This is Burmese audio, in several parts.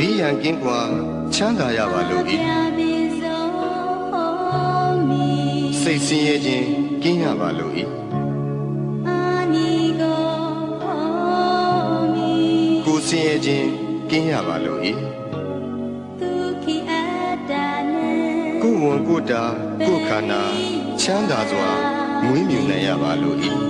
ကျွန်ုပ်သည်ဘီးရန်ကင်းကွာချမ်းသာရပါလို့ဤစိတ်ဆင်းရဲခြင်းကင်းရပါလို့ဤကိုယ်ဆင်းရဲခြင်းကင်းရပါလို့ဤကိုယ်ဝန်ကိုယ်တာကိုယ်ခန္ဓာချမ်းသာစွာမွေးမြူနိုင်ရပါလို့ဤ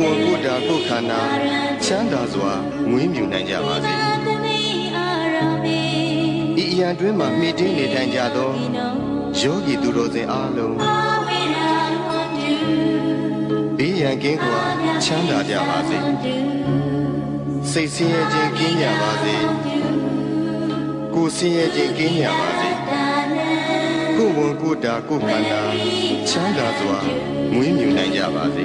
ဝန်ကိုယ်တာကိုယ်ခန္ဓာချမ်းသာစွာမွေးမြူနိုင်ကြပါစေဤအရန်တွင်မှမှီတင်းနေထိုင်ကြသောယောဂီသူတော်စင်အားလုံးဘေးရန်ကင်းကွာချမ်းသာကြပါစေစိတ်ဆင်းရဲခြင်းကင်းကြပါစေကိုယ်ဆင်းရဲခြင်းကင်းကြပါစေကိုယ်ဝန်ကိုယ်တာကိုယ်ခန္ဓာချမ်းသာစွာမွေးမြူနိုင်ကြပါစေ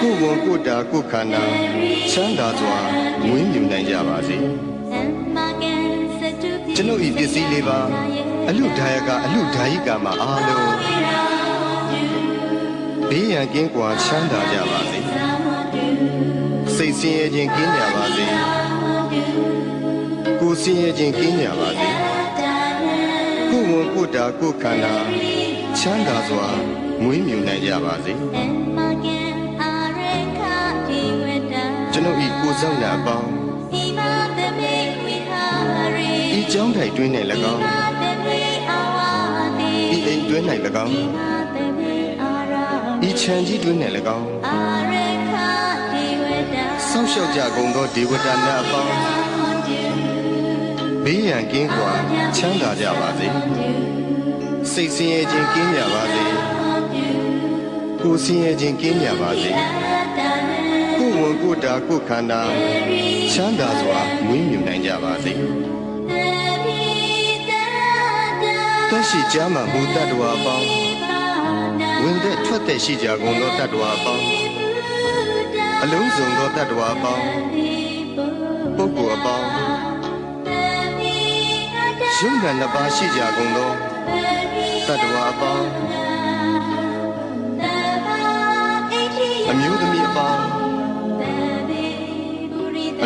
ကိုယ်ဝန်ကိုယ်တာကိုယ်ခန္ဓာချမ်းသာစွာမွေးမြူနိုင်ကြပါစေကျွန်ုပ်ဤပစ္စည်းလေးပါအလူဒါယကအလူဒါယိကာမှာအားလုံးဘေးရန်ကင်းကွာချမ်းသာကြပါစေစိတ်ဆင်းရဲခြင်းကင်းကြပါစေကိုယ်ဆင်းရဲခြင်းကင်းကြပါစေကိုယ်ဝန်ကိုယ်တာကိုယ်ခန္ဓာချမ်းသာစွာမွေးမြူနိုင်ကြပါစေ ကျွန်ုပ်ဤကိုယ်ဆောင်နာအပေါင်းဤကြောင်းထိုင်တွင်း၌၎င်းဤအိမ်တွင်း၌၎င်းဤခြံကြီးတွင်း၌၎င်းဆောက်ရှောက်ကြကုန်သောဒေဝတာနာအပေါင်းဘေးရန်ကင်းကွာချမ်းသာကြပါစေစိတ်ဆင်းရဲခြင်းကင်းကြပါစေကိုယ်ဆင်းရဲခြင်းကင်းကြပါစေ ကိုယ်ဝန်ကိုယ်တာကိုယ်ခန္ဓာချမ်းသာစွာမွေးမြူနိုင်ကြပါစေတက်ရှိကြမှာမူတတ္တဝါအပေါင်းဝင်သက်ထွက်သက်ရှိကြကုန်သောတတ္တဝါအပေါင်းအလုံးစုံသောတတ္တဝါအပေါင်းပုဂ္ဂိုလ်အပေါင်းရုပ်နာနှစ်ပါးရှိကြကုန်သောတတ္တဝါအပေါင်းအမျိုးသမီးအပေါင်း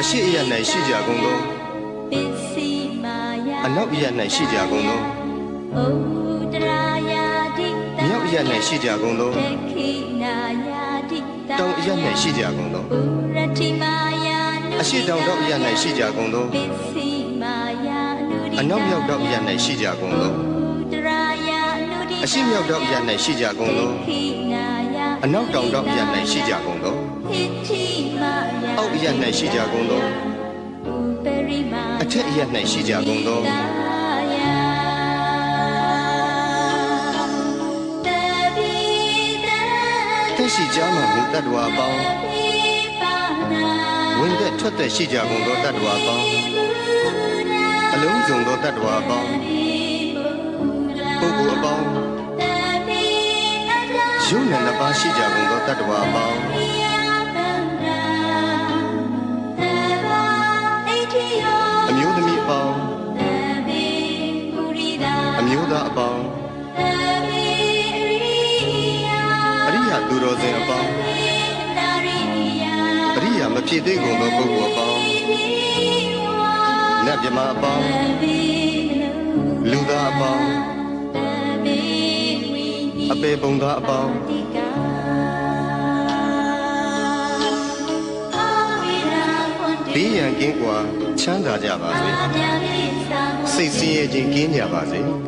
အရှိအယ၌ရှိကြကုန်သောအနောက်အယ၌ရှိကြကုန်သောမြောက်အယ၌ရှိကြကုန်သောတောင်အယ၌ရှိကြကုန်သောအရှိတောင်တောင်အယ၌ရှိကြကုန်သောအနောက်မြောက်တောင်အယ၌ရှိကြကုန်သောအရှိမြောက်တောင်အယ၌ရှိကြကုန်သောအနောက်တောင်တောင်အရ၌ရှိကြကုန်သော အောက်အရ၌ရှိကြကုန်သောအထက်အရ၌ရှိကြကုန်သောတက်ရှိကြမှမူတတ္တဝါအပေါင်းဝင်သက်ထွက်သက်ရှိကြကုန်သောတတ္တဝါအပေါင်းအလုံးစုံသောတတ္တဝါအပေါင်းပုဂ္ဂိုလ်အပေါင်းယုံနဲ့နှစ်ပါးရှိကြကုန်သောတတ္တဝါအပေါင်း သားအပေါင်းအရိယာသူတော်စင်အပေါင်းအရိယာမဖြစ်သေးကုန်သောပုဂ္ဂိုလ်အပေါင်းနတ်မြမအပေါင်းလူသားအပေါင်းအပေပုံသားအပေါင်းဘေးရန်ကင်းကွာချမ်းသာကြပါစေစိတ်ဆင်းရဲခြင်းကင်းကြပါစေ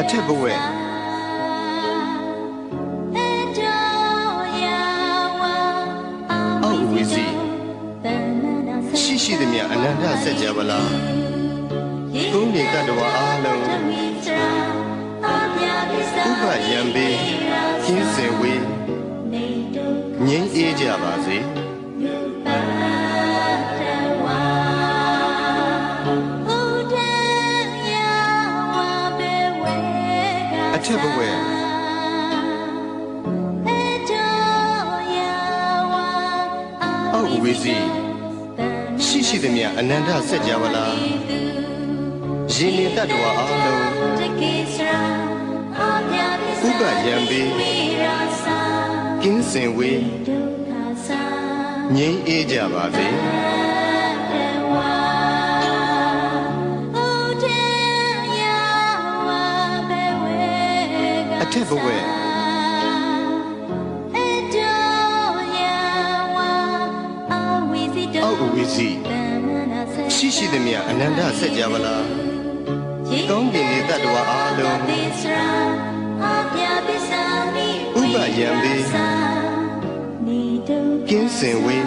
အထက်ဘဝအောက်ဝီစီရှိရှိသမျှအနန္တစัจ java လာသုံးနေတတ္တဝါအားလုံးဥပယံပေကင်းစင်ဝေး အထက်ဘဝအောက်ဝီစီရှိရှိသမျှအနန္တစัจ java လာရင်နေတတ္တဝါအားလုံးဥပယံပေကင်းစင်ဝေးငြိမ်းအေးကြပါစေ ထက်ဘဝအောက်ဝီစီရှိရှိသမျှအနန္တစัจ java လာကောင်းကင်နေတတ္တဝါအားလုံးဥပယံပေကင်းစင်ဝေး